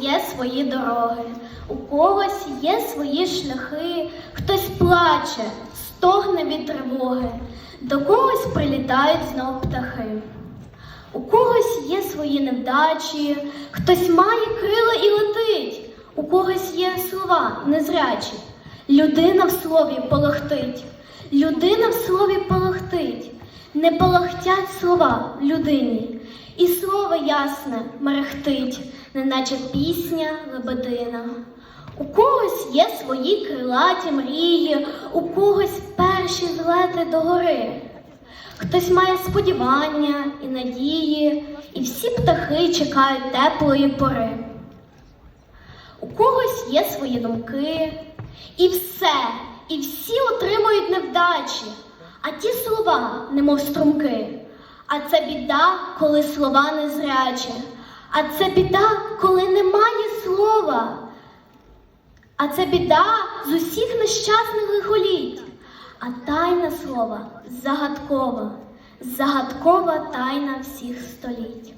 є свої дороги, у когось є свої шляхи, хтось плаче, стогне від тривоги, до когось прилітають знов птахи. У когось є свої невдачі, хтось має крила і летить, у когось є слова незрячі. Людина в слові полохтить, людина в слові полохтить, не полохтять слова людині, і слово ясне мерехтить, неначе пісня лебедина. У когось є свої крилаті мрії, у когось перші злети до гори. Хтось має сподівання і надії, і всі птахи чекають теплої пори. У когось є свої думки, і все, і всі отримують невдачі, а ті слова, немов струмки. А це біда, коли слова незрячі, а це біда, коли немає слова. А це біда з усіх нещасних лихоліть. А тайна слова загадкова, загадкова тайна всіх століть.